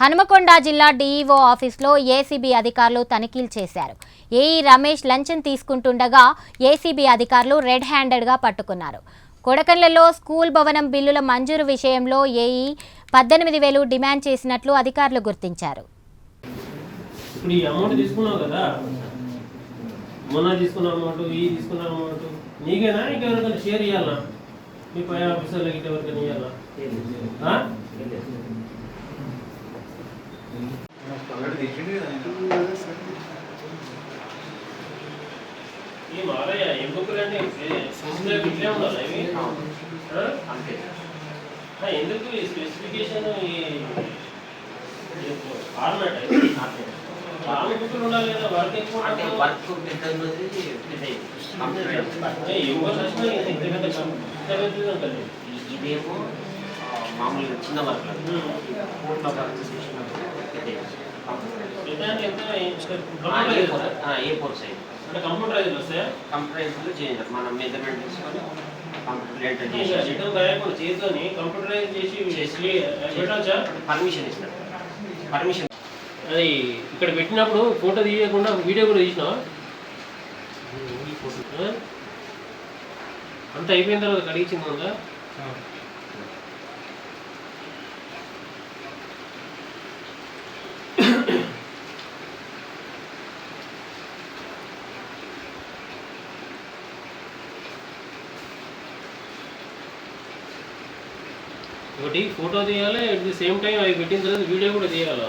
హనుమకొండ జిల్లా డీఈఓ ఆఫీస్లో ఏసీబీ అధికారులు తనిఖీలు చేశారు. ఏఈ రమేష్ లంచం తీసుకుంటుండగా ఏసీబీ అధికారులు రెడ్ హ్యాండెడ్గా పట్టుకున్నారు. కొడకన్లలో స్కూల్ భవనం బిల్లుల మంజూరు విషయంలో ఏఈ పద్దెనిమిది వేలు డిమాండ్ చేసినట్లు అధికారులు గుర్తించారు. ఇప్పుడు ఈ అమౌంట్ తీసుకున్నావు కదా మొన్న తీసుకున్న అమౌంట్ ఈ తీసుకున్న అమౌంట్ నీకేనా? ఇంకెవరికైనా షేర్ ఇవ్వాలా మీ పై ఆఫీసర్లకి ఎవరికైనా ఇవ్వాలా ఆ? ఈ మారయ్య ఏం బుక్కులు అంటే ఇట్లే ఇట్లే ఉండాలి ఇవి ఆ? ఆ, ఎందుకు ఈ స్పెసిఫికేషన్ ఫార్మాట్ ఆమె బుక్కులు ఉండాలి కదా వర్క్ ఎక్కువ అంటే వర్క్ ఉంటుంది. ఇదేమో మామూలుగా చిన్న వర్క్. కోర్టులో వర్క్ చేసినప్పుడు అంటే ఏ ఫోర్ సైజ్? కంప్యూటరైజ్లో మనం మెజర్మెంట్ తీసుకొని కంప్యూటర్ ఎంటర్ ఇంకా చేసి కంప్యూటరైజ్ పెట్టవచ్చా పర్మిషన్ పర్మిషన్ అది ఇక్కడ పెట్టినప్పుడు ఫోటో తీయకుండా వీడియో కూడా తీసినావా ఆ? అంత అయిపోయిన తర్వాత కడిగించింది ఉందా ఒకటి ఫోటో తీయాలి అట్ ది సేమ్ టైం అవి పెట్టిన తర్వాత వీడియో కూడా తీయాలా.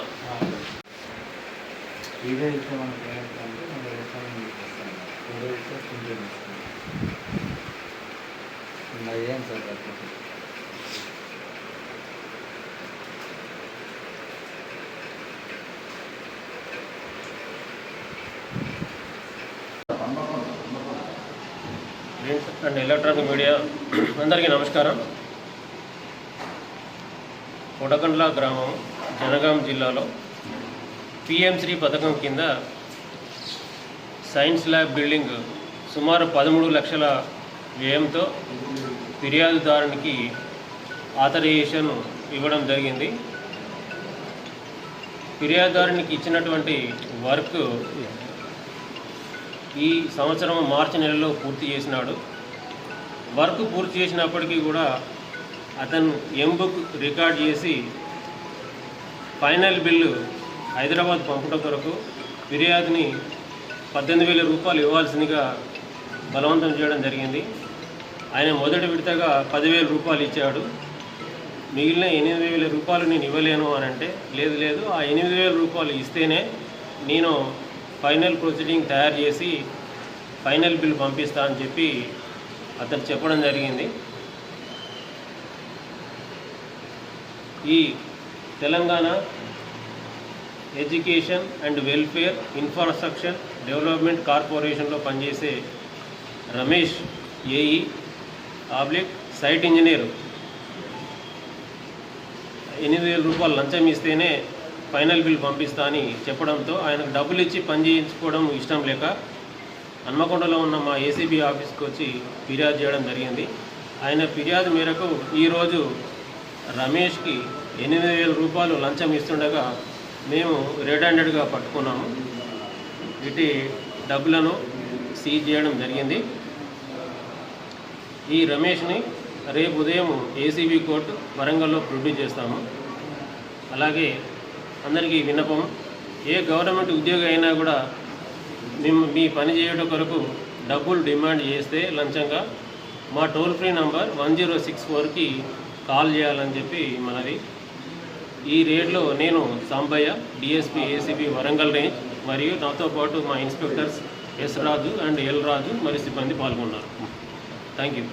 వీడియో ఇస్తే మనకి మన ఇస్తే సార్ అండ్ ఎలక్ట్రానిక్ మీడియా. అందరికీ నమస్కారం. కొడకండ్ల గ్రామం జనగాం జిల్లాలో పిఎంశ్రీ పథకం కింద సైన్స్ ల్యాబ్ బిల్డింగ్ సుమారు పదమూడు లక్షల వ్యయంతో ఫిర్యాదుదారునికి ఆథరైజేషన్ ఇవ్వడం జరిగింది. ఫిర్యాదుదారునికి ఇచ్చినటువంటి వర్క్ ఈ సంవత్సరం మార్చి నెలలో పూర్తి చేసినాడు. వర్క్ పూర్తి చేసినప్పటికీ కూడా అతను ఎంబుక్ రికార్డ్ చేసి ఫైనల్ బిల్లు హైదరాబాద్ పంపడం కొరకు ఫిర్యాదుని పద్దెనిమిది వేల రూపాయలు ఇవ్వాల్సిందిగా బలవంతం చేయడం జరిగింది. ఆయన మొదటి విడతగా పదివేల రూపాయలు ఇచ్చాడు. మిగిలిన ఎనిమిది వేల రూపాయలు నేను ఇవ్వలేను అని అంటే లేదు లేదు ఆ ఎనిమిది వేల రూపాయలు ఇస్తేనే నేను ఫైనల్ ప్రొసీడింగ్ తయారు చేసి ఫైనల్ బిల్ పంపిస్తా అని చెప్పి అతను చెప్పడం జరిగింది. ఈ Telangana education and welfare infrastructure development కార్పొరేషన్లో పనిచేసే Ramesh A E oblique site engineer. ఎనిమిది వేల రూపాయలు లంచం ఇస్తేనే ఫైనల్ బిల్ పంపిస్తా అని చెప్పడంతో ఆయనకు డబ్బులు ఇచ్చి పని చేయించుకోవడం ఇష్టం లేక హన్మకొండలో ఉన్న మా ఏసీబీ ఆఫీస్కి వచ్చి ఫిర్యాదు చేయడం జరిగింది. ఆయన ఫిర్యాదు మేరకు ఈరోజు రమేష్కి ఎనిమిది వేల రూపాయలు లంచం ఇస్తుండగా మేము రెడ్ హ్యాండెడ్గా పట్టుకున్నాము. వీటి డబ్బులను సీజ్ చేయడం జరిగింది. ఈ రమేష్ని రేపు ఉదయం ఏసీబీ కోర్టు వరంగల్లో ప్రొడ్యూస్ చేస్తాము. అలాగే అందరికీ విన్నపం ఏ గవర్నమెంట్ ఉద్యోగి అయినా కూడా మేము మీ పని చేయడం కొరకు డబ్బులు డిమాండ్ చేస్తే లంచంగా మా toll free number one zero six ఫోర్కి కాల్ చేయాలని చెప్పి మనది. ఈ రేట్లో నేను Sambaiah DSP ACB Warangal range మరియు నాతో పాటు మా inspectors S Raju and L Raju మరియు సిబ్బంది పాల్గొన్నారు. Thank you